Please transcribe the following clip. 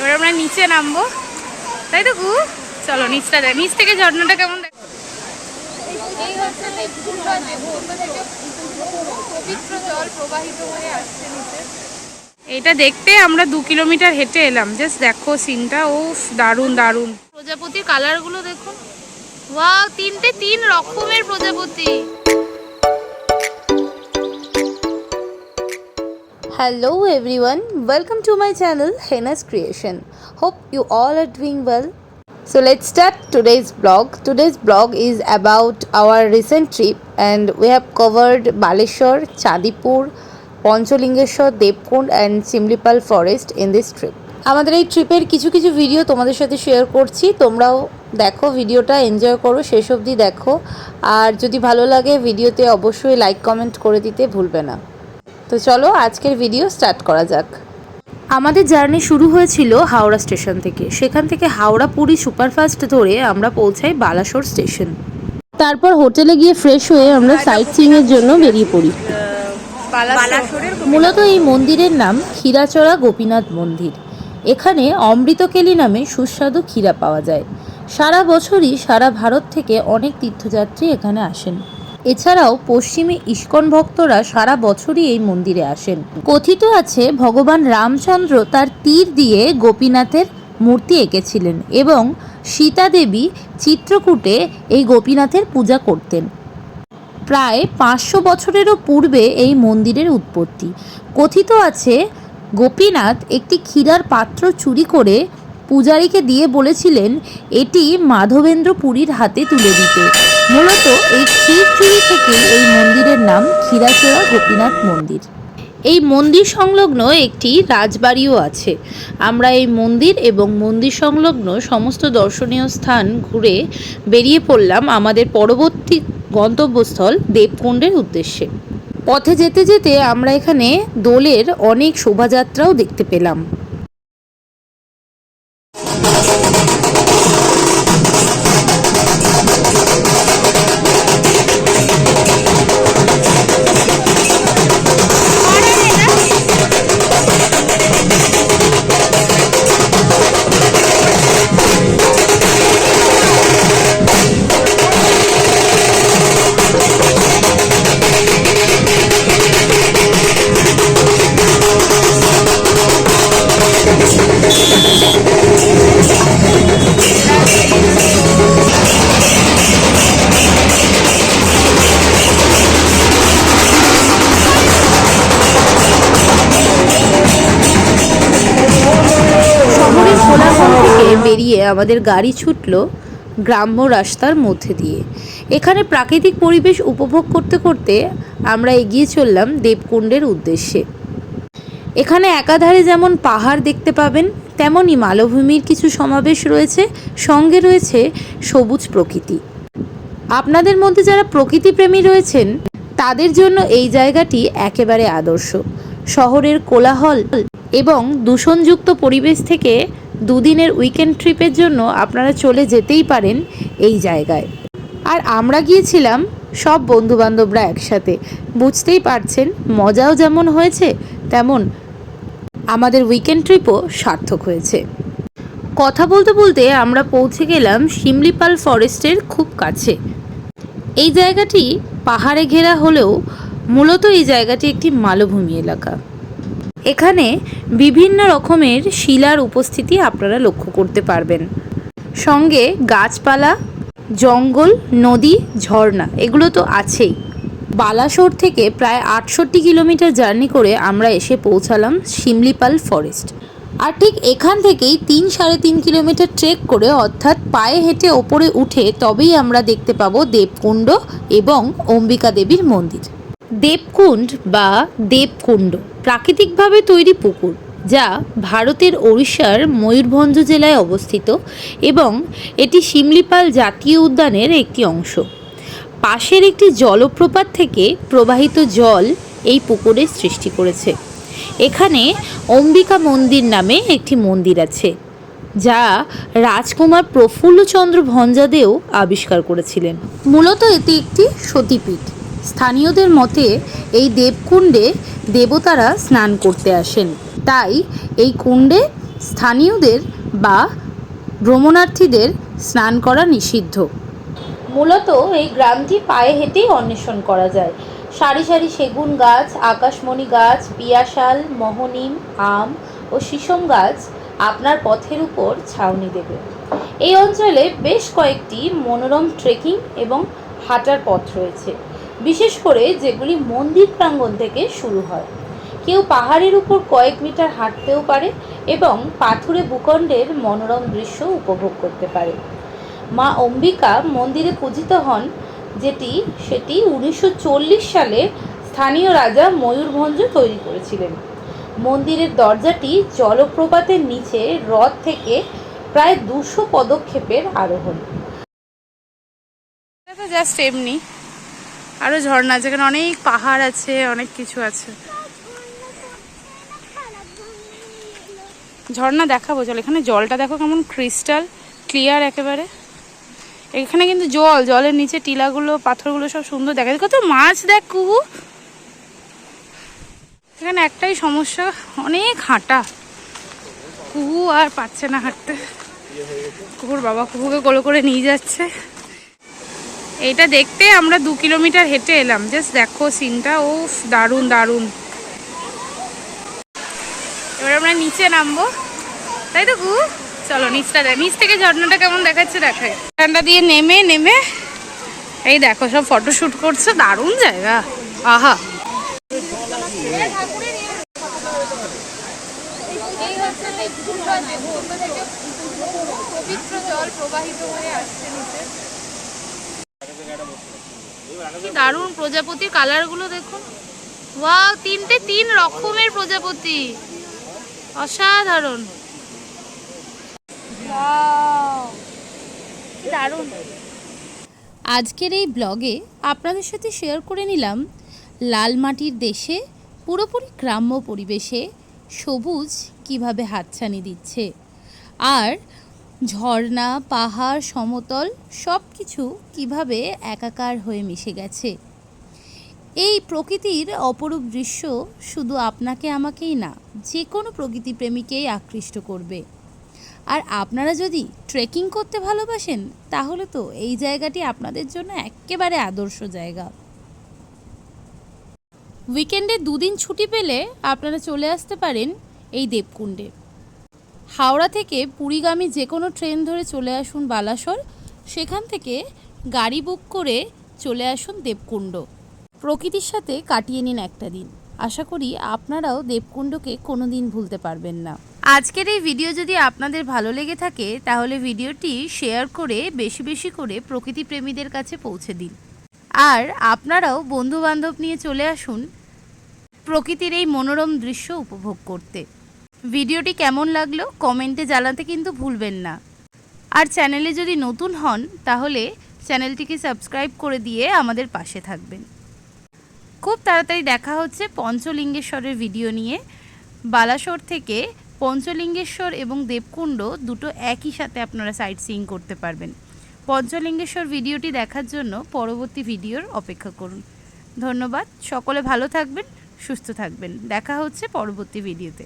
এবার আমরা নিচে নামবো। তাই তো গু? চলো নিচটা দেখ নিচ থেকে ঝর্ণাটা কেমন দেখ? এটা দেখতে আমরা দু কিলোমিটার হেঁটে এলাম। জাস্ট দেখো সিনটা ও দারুণ দারুণ। প্রজাপতির কালারগুলো দেখুন ওয়াও তিনটে তিন রকমের প্রজাপতি। Hello everyone, welcome to my channel Hena's Creation. Hope you all are doing well. So let's start today's vlog. Today's vlog is about our recent trip and we have covered Baleshwar, Chandipur, Panchalingeshwar Devkund and Simlipal forest in this trip আমাদের এই ট্রিপের কিছু কিছু video তোমাদের সাথে share করছি তোমরাও দেখো ভিডিওটা এনজয় করো শেষ অবধি দেখো আর যদি ভালো লাগে ভিডিওতে অবশ্যই লাইক কমেন্ট করে দিতে ভুলবে না তো চলো আজকের ভিডিও স্টার্ট করা যাক। আমাদের জার্নি শুরু হয়েছিল হাওড়া স্টেশন থেকে। সেখান থেকে হাওড়া পুরী সুপারফাস্ট ধরে আমরা পৌঁছাই বালাসোর স্টেশন তারপর হোটেলে গিয়ে ফ্রেশ হয়ে আমরা সাইট সিইং এর জন্য বেরিয়ে পড়ি। মূলত এই মন্দিরের নাম ক্ষীরাচড়া গোপীনাথ মন্দির। এখানে অমৃতকেলি নামে সুস্বাদু ক্ষীরা পাওয়া যায়। সারা বছরই সারা ভারত থেকে অনেক তীর্থযাত্রী এখানে আসেন। এছাড়াও পশ্চিমে ইস্কন ভক্তরা সারা বছরই এই মন্দিরে আসেন। কথিত আছে, ভগবান রামচন্দ্র তার তীর দিয়ে গোপীনাথের মূর্তি এঁকেছিলেন এবং সীতা দেবী চিত্রকূটে এই গোপীনাথের পূজা করতেন। প্রায় পাঁচশো বছরেরও পূর্বে এই মন্দিরের উৎপত্তি। কথিত আছে, গোপীনাথ একটি ক্ষীরার পাত্র চুরি করে পূজারীকে দিয়ে বলেছিলেন, এটি মাধবেন্দ্র পুরীর হাতে তুলে দিতে। মূলত এই ক্ষীর চুরি থেকে এই মন্দিরের নাম ক্ষীরাচোরা গোপীনাথ মন্দির। এই মন্দির সংলগ্ন একটি রাজবাড়িও আছে। আমরা এই মন্দির এবং মন্দির সংলগ্ন সমস্ত দর্শনীয় স্থান ঘুরে বেরিয়ে পড়লাম আমাদের পরবর্তী গন্তব্যস্থল দেবকুণ্ডের উদ্দেশ্যে। পথে যেতে যেতে আমরা এখানে দোলের অনেক শোভাযাত্রাও দেখতে পেলাম। কোলাহল থেকে বেরিয়ে আমাদের গাড়ি ছুটল গ্রাম্য রাস্তার মধ্যে দিয়ে। এখানে প্রাকৃতিক পরিবেশ উপভোগ করতে করতে আমরা এগিয়ে চললাম দেবকুণ্ডের উদ্দেশ্যে। এখানে একাধারে যেমন পাহাড় দেখতে পাবেন, তেমনই মালভূমির কিছু সমাবেশ রয়েছে, সঙ্গে রয়েছে সবুজ প্রকৃতি। আপনাদের মধ্যে যারা প্রকৃতিপ্রেমী রয়েছেন, তাদের জন্য এই জায়গাটি একেবারে আদর্শ। শহরের কোলাহল এবং দূষণযুক্ত পরিবেশ থেকে দুদিনের উইকেন্ড ট্রিপের জন্য আপনারা চলে যেতেই পারেন এই জায়গায়। আর আমরা গিয়েছিলাম, সব বন্ধুবান্ধবরা একসাথে। বুঝতেই পারছেন, মজাও যেমন হয়েছে, তেমন আমাদের উইকেন্ড ট্রিপও সার্থক হয়েছে। কথা বলতে বলতে আমরা পৌঁছে গেলাম শিমলিপাল ফরেস্টের খুব কাছে। এই জায়গাটি পাহাড়ে ঘেরা হলেও মূলত এই জায়গাটি একটি মালভূমি এলাকা। এখানে বিভিন্ন রকমের শিলার উপস্থিতি আপনারা লক্ষ্য করতে পারবেন। সঙ্গে গাছপালা, জঙ্গল, নদী, ঝর্ণা, এগুলো তো আছেই। বালাসোর থেকে প্রায় আটষট্টি কিলোমিটার জার্নি করে আমরা এসে পৌঁছালাম শিমলিপাল ফরেস্ট। আর ঠিক এখান থেকেই তিন সাড়ে তিন কিলোমিটার ট্রেক করে অর্থাৎ পায়ে হেঁটে ওপরে উঠে তবেই আমরা দেখতে পাবো দেবকুণ্ড এবং অম্বিকা দেবীর মন্দির। দেবকুণ্ড বা দেবকুণ্ড প্রাকৃতিকভাবে তৈরি পুকুর, যা ভারতের ওড়িশার ময়ূরভঞ্জ জেলায় অবস্থিত এবং এটি শিমলিপাল জাতীয় উদ্যানের একটি অংশ। পাশের একটি জলপ্রপাত থেকে প্রবাহিত জল এই পুকুরের সৃষ্টি করেছে। এখানে অম্বিকা মন্দির নামে একটি মন্দির আছে, যা রাজকুমার প্রফুল্লচন্দ্র ভঞ্জাদেও আবিষ্কার করেছিলেন। মূলত এটি একটি সতীপীঠ। স্থানীয়দের মতে, এই দেবকুণ্ডে দেবতারা স্নান করতে আসেন। তাই এই কুণ্ডে স্থানীয়দের বা ভ্রমণার্থীদের স্নান করা নিষিদ্ধ। মূলত এই গ্রামটি পায়ে হেঁটেই অন্বেষণ করা যায়। সারি সারি সেগুন গাছ, আকাশমণি গাছ, পিয়াশাল, মহনিম, আম ও শিসম গাছ আপনার পথের উপর ছাউনি দেবে। এই অঞ্চলে বেশ কয়েকটি মনোরম ট্রেকিং এবং হাঁটার পথ রয়েছে। বিশেষ করে যেগুলি মন্দির প্রাঙ্গণ থেকে শুরু হয়। কেউ পাহাড়ের উপর কয়েক মিটার হাঁটতেও পারে এবং পাথুরে ভূখণ্ডের মনোরম দৃশ্য উপভোগ করতে পারে। মা অম্বিকা মন্দিরে পূজিত হন, যেটি, সেটি উনিশশো চল্লিশ সালে স্থানীয় রাজা ময়ূরভঞ্জ তৈরি করেছিলেন। মন্দিরের দরজাটি জলপ্রপাতের নিচে হ্রদ থেকে প্রায় দুশো পদক্ষেপের আরোহণ। জাস্ট এমনি। আরও ঝর্ণা আছে, এখানে অনেক পাহাড় আছে, অনেক কিছু আছে। ঝর্ণা দেখাবো, চল এখানে জলটা দেখো কেমন ক্রিস্টাল, ক্লিয়ার একেবারে। এখানে কিন্তু জল, জলের নিচে টিলাগুলো, পাথরগুলো সব সুন্দর দেখা যায়। কত মাছ দেখ কুহু। এখানে একটাই সমস্যা, অনেক হাঁটা। কুহু আর পাচ্ছে না হাঁটতে। কুকুর বাবা কুকুকে কোলো করে নিয়ে যাচ্ছে। এইটা দেখতে আমরা দু কিলোমিটার হেঁটে এলাম। জাস্ট দেখো সিনটা ও দারুণ দারুণ। এবার আমরা নিচে নামবো। তাই তো গু? চলো, নিচটা দেখ নিচ থেকে ঝর্ণাটা কেমন দেখাচ্ছে দেখায় ঠান্ডা দিয়ে নেমে নেমে। এই দেখো, সব ফটো শুট করছে। দারুণ জায়গা। আহা। পবিত্র জল প্রবাহিত হয়ে আসছে নিচে। কি দারুণ প্রজাপতির কালারগুলো দেখুন। ওয়াও তিনটে তিন রকমের প্রজাপতি। অসাধারণ। দারুণ। আজকের এই ব্লগে আপনাদের সাথে শেয়ার করে নিলাম লাল মাটির দেশে পুরোপুরি গ্রাম্য পরিবেশে সবুজ কীভাবে হাতছানি দিচ্ছে। আর ঝর্ণা, পাহাড়, সমতল সব কিছু কীভাবে একাকার হয়ে মিশে গেছে? এই প্রকৃতির অপরূপ দৃশ্য শুধু আপনাকে, আমাকেই না যে কোনো প্রকৃতি প্রেমীকেই আকৃষ্ট করবে। আর আপনারা যদি ট্রেকিং করতে ভালোবাসেন, তাহলে তো এই জায়গাটি আপনাদের জন্য একেবারে আদর্শ জায়গা। উইকেন্ডে দুদিন ছুটি পেলে আপনারা চলে আসতে পারেন এই দেবকুণ্ডে। হাওড়া থেকে পুরীগামী যে কোনো ট্রেন ধরে চলে আসুন বালাসর। সেখান থেকে গাড়ি বুক করে চলে আসুন দেবকুণ্ড। প্রকৃতির সাথে কাটিয়ে নিন একটা দিন। আশা করি আপনারাও দেবকুণ্ডকে কোনো দিন ভুলতে পারবেন না। আজকের এই ভিডিও যদি আপনাদের ভালো লেগে থাকে, তাহলে ভিডিওটি শেয়ার করে বেশি বেশি করে প্রকৃতি প্রেমীদের কাছে পৌঁছে দিন। আর আপনারাও বন্ধু বান্ধব নিয়ে চলে আসুন প্রকৃতির এই মনোরম দৃশ্য উপভোগ করতে। ভিডিওটি কেমন লাগল কমেন্টে জানাতে কিন্তু ভুলবেন না। আর চ্যানেলে যদি নতুন হন, তাহলে চ্যানেলটিকে সাবস্ক্রাইব করে দিয়ে আমাদের পাশে থাকবেন। খুব তাড়াতাড়ি দেখা হচ্ছে পঞ্চলিঙ্গেশ্বরের ভিডিও নিয়ে। বালাসোর থেকে পঞ্চলিঙ্গেশ্বর এবং দেবকুণ্ড দুটো একই সাথে আপনারা সাইট সিইং করতে পারবেন। পঞ্চলিঙ্গেশ্বর ভিডিওটি দেখার জন্য পরবর্তী ভিডিওর অপেক্ষা করুন। ধন্যবাদ, সকলে ভালো থাকবেন, সুস্থ থাকবেন। দেখা হচ্ছে পরবর্তী ভিডিওতে।